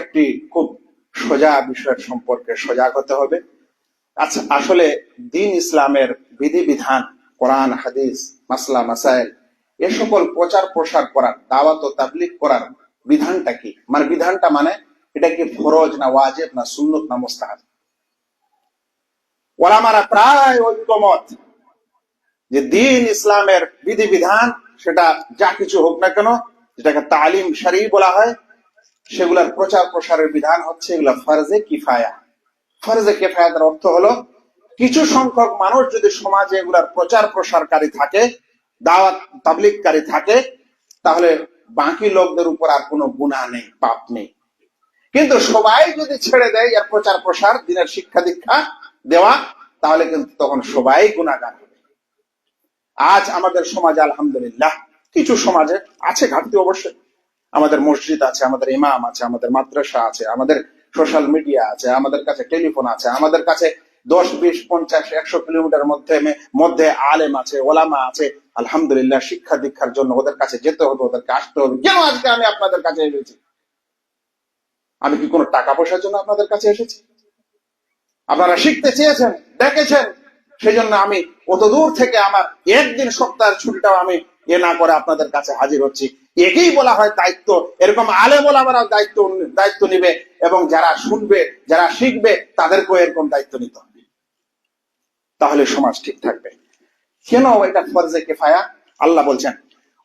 একটি খুব সোজা বিষয়ের সম্পর্কে সজাগ হতে হবে। আচ্ছা আসলে দিন ইসলামের বিধিবিধান, কোরআন, হাদিস, মাসলা, মাসাইল, এ সকল প্রচার প্রসার করার, দাওয়াত ও তাবলিগ করার বিধানটা কি? মানে বিধানটা মানে এটা কি ফরজ না ওয়াজিব না সুন্নত না মুস্তাহাব? ওলামারা প্রায় ঐক্যমত যে দিন ইসলামের বিধিবিধান, সেটা যা কিছু হোক না কেন, যেটাকে তালিম সারি বলা হয় সেগুলার প্রচার প্রসারের বিধান হচ্ছে এগুলা ফরজে কিফায়া। ফরজে কিফায়াতের অর্থ হলো, কিছু সংখ্যক মানুষ যদি সমাজে এগুলার প্রচার প্রসারকারী থাকে, দাওয়াত তাবলিগকারী থাকে, তাহলে বাকি লোকদের উপর আর কোনো গুণা নেই, পাপ নেই। কিন্তু সবাই যদি ছেড়ে দেয় এর প্রচার প্রসার, দিনের শিক্ষা দীক্ষা দেওয়া, তাহলে কিন্তু তখন সবাই গুণাগার হবে। আজ আমাদের সমাজে আলহামদুলিল্লাহ, কিছু সমাজে আছে ঘাটতি অবশ্যই। আমাদের মসজিদ আছে, আমাদের ইমাম আছে, আমাদের মাদ্রাসা আছে, আমাদের সোশ্যাল মিডিয়া আছে, আমাদের কাছে টেলিফোন আছে, আমাদের কাছে দশ, বিশ, পঞ্চাশ, একশো কিলোমিটার মধ্যে মধ্যে আলেম আছে, ওলামা আছে। আলহামদুলিল্লাহ, শিক্ষা দীক্ষার জন্য ওদের কাছে যেতে হবে, ওদেরকে আসতে হবে। কেন আজকে আমি আপনাদের কাছে এসেছি? আমি কি কোনো টাকা পয়সার জন্য আপনাদের কাছে এসেছি? আপনারা শিখতে চেয়েছেন, দেখেছেন। সেই জন্য আমি অত দূর থেকে আমার একদিন সপ্তাহের ছুটিটাও আমি এ না করে আপনাদের কাছে হাজির হচ্ছি। একেই বলা হয় দায়িত্ব। এরকম আলে বলা দায়িত্ব দায়িত্ব নিবে এবং যারা শুনবে, যারা শিখবে, তাদেরকেও এরকম দায়িত্ব নিতে হবে। তাহলে সমাজ ঠিক থাকবে। কেন এটা ফরজে কেফায়া? আল্লাহ বলছেন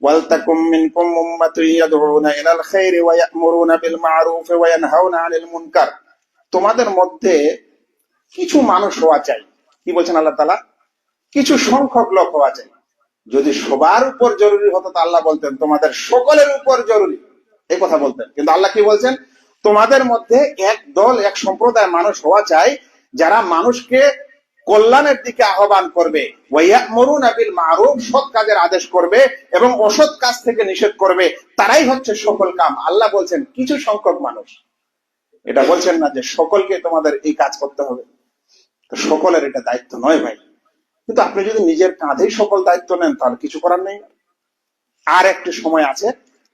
ওয়ালতাকুম মিনকুম উম্মাতুন ইয়াদউনা ইলাল খাইরি ওয়া ইয়া'মুরুনা বিল মা'রুফ ওয়া ইয়ানহাউনা আনিল মুনকার। তোমাদের মধ্যে কিছু মানুষ হওয়া চাই। কি বলছেন আল্লাহ তাআলা? কিছু সংখ্যক লোক হওয়া চাই। যদি সবার উপর জরুরি হতো তো আল্লাহ বলতেন, তোমাদের সকলের উপর জরুরি। এই কথা বলতেন। কিন্তু আল্লাহ কি বলছেন? তোমাদের মধ্যে এক দল, এক সম্প্রদায় মানুষ হওয়া চাই, যারা মানুষকে কল্যাণের দিকে আহ্বান করবে। মরুন আবিল মারুফ, সৎ কাজের আদেশ করবে এবং অসৎ কাজ থেকে নিষেধ করবে। তারাই হচ্ছে সকল কাম। আল্লাহ বলছেন, কিছু সংখ্যক মানুষ। এটা বলছেন না যে সকলকে তোমাদের এই কাজ করতে হবে। সকলের এটা দায়িত্ব নয় ভাই। কিন্তু আপনি যদি নিজের কাঁধেই সকল দায়িত্ব নেন, তাহলে কিছু করার নেই। আর একটি সময় আছে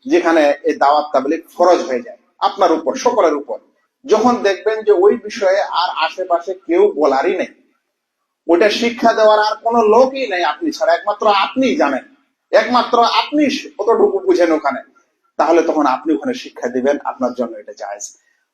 যেখানে এই দাওয়াত তাবলিক ফরজ হয়ে যায়, আপনার উপর, সকলের উপর। যখন দেখবেন যে ওই বিষয়ে আর আশেপাশে কেউ বলারই নেই ওটা শিক্ষা দেওয়ার আর কোনো লোকই নেই আপনি ছাড়া, একমাত্র আপনি জানেন, একমাত্র আপনি কতটুকু বুঝেন ওখানে, তাহলে তখন আপনি ওখানে শিক্ষা দিবেন, আপনার জন্য এটা জায়েজ।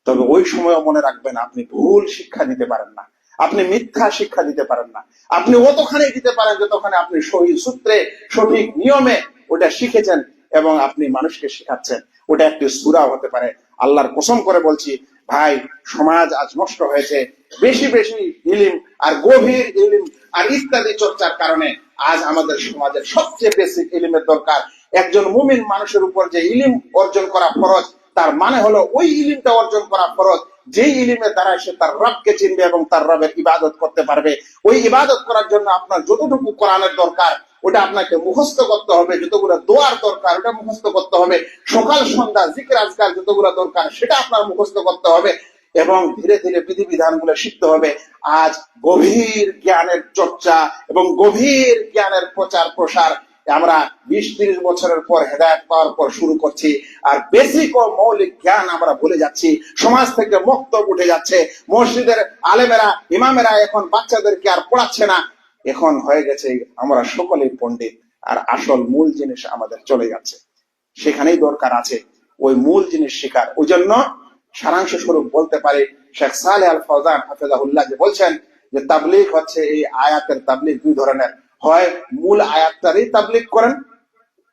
তবে ওই সময় মনে রাখবেন, আপনি ভুল শিক্ষা দিতে পারেন না। আপনি মিথ্যা শিক্ষা দিতে পারেন না। আপনি অতখানে দিতে পারেন যতখানে আপনি সহি সূত্রে, সঠিক নিয়মে ওটা শিখেছেন এবং আপনি মানুষকে শেখাচ্ছেন। ওটা একটি সুরা হতে পারে। আল্লাহর কসম করে বলছি, ভাই, সমাজ আজ নষ্ট হয়েছে। বেশি বেশি ইলিম আর গভীর ইলিম আর ইত্যাদি চর্চার কারণে আজ আমাদের সমাজের সবচেয়ে বেশি ইলিমের দরকার। একজন মুমিন মানুষের উপর যে ইলিম অর্জন করা ফরজ, তার মানে হলো ওই ইলিমটা অর্জন করা ফরজ যেই ইলিমের দ্বারা সে তার রবকে চিনবে এবং তার রবের ইবাদত করতে পারবে, ওই ইবাদত করার জন্য আপনার যতটুকু কোরআনের দরকার, ওটা আপনাকে মুখস্থ করতে হবে, যতগুলো দোয়ার দরকার, ওটা মুখস্থ করতে হবে। সকাল, সন্ধ্যা, জিকির আজকাল যতগুলো দরকার, সেটা আপনার মুখস্থ করতে হবে এবং ধীরে ধীরে বিধিবিধানগুলো শিখতে হবে। আজ গভীর জ্ঞানের চর্চা এবং গভীর জ্ঞানের প্রচার প্রসার আমরা বিশ তিরিশ বছরের পর হেদায়ত পাওয়ার পর শুরু করছি। আর বেসিক ও মৌলিক জ্ঞান আমরা ভুলে যাচ্ছি। সমাজ থেকে মুক্ত উঠে যাচ্ছে। মসজিদের আলেমেরা, ইমামেরা এখন বাচ্চাদেরকে আর পড়াচ্ছে না। এখন হয়ে গেছে আমরা সকলেই পণ্ডিত। আর আসল মূল জিনিস আমাদের চলে যাচ্ছে। সেখানেই দরকার আছে ওই মূল জিনিস শেখার ওই জন্য সারাংশ স্বরূপ বলতে পারে, শেখ সালে আল ফৌজান হাফেজাহুল্লাহ যে বলছেন যে তাবলিগ হচ্ছে এই আয়াতের তাবলিগ দুই ধরনের। হয় মূল আয়াতটারই তাবলিগ করেন,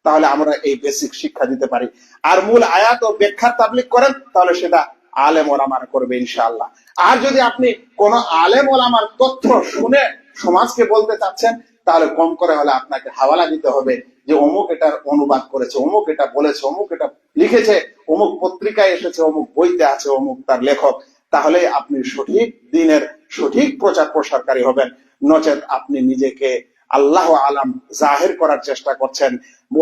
তাহলে আমরা এই বেসিক শিক্ষা দিতে পারি। আর মূল আয়াত ও ব্যাখ্যার তাবলিগ করেন, তাহলে সেটা আলেম ওলামার করবে ইনশাআল্লাহ। আর যদি আপনি কোন আলেম ওলামার তথ্য শুনে সমাজকে বলতে চাচ্ছেন, তাহলে কম করে হলে আপনাকে হাওয়ালা দিতে হবে যে অমুক এটার অনুবাদ করেছে, অমুক এটা বলেছে, অমুক এটা লিখেছে, অমুক পত্রিকায় এসেছে, অমুক বইতে আছে, অমুক তার লেখক। তাহলে আপনি সঠিক দিনের সঠিক প্রচার প্রসারকারী হবেন। নচেত আপনি নিজেকে আল্লাহ আলাম জাহের করার চেষ্টা করছেন,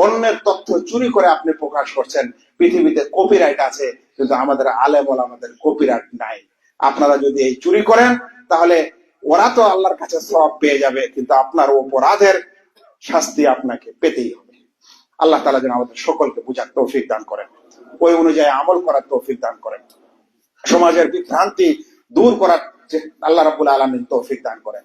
অন্যের তথ্য চুরি করে আপনি প্রকাশ করছেন, পৃথিবীতে কপিরাইট আছে, কিন্তু আমাদের আলেম আমাদের কপিরাইট নাই। আপনারা যদি এই চুরি করেন, তাহলে ওরা তো আল্লাহর কাছে সব পেয়ে যাবে, কিন্তু আপনার অপরাধের শাস্তি আপনাকে পেতেই হবে। আল্লাহ তালা যেন আমাদের সকলকে বুঝার তৌফিক দান করেন। ওই অনুযায়ী আমল করার তৌফিক দান করেন। সমাজের বিভ্রান্তি দূর করার আল্লাহ রাবুল আলমিন তৌফিক দান করেন।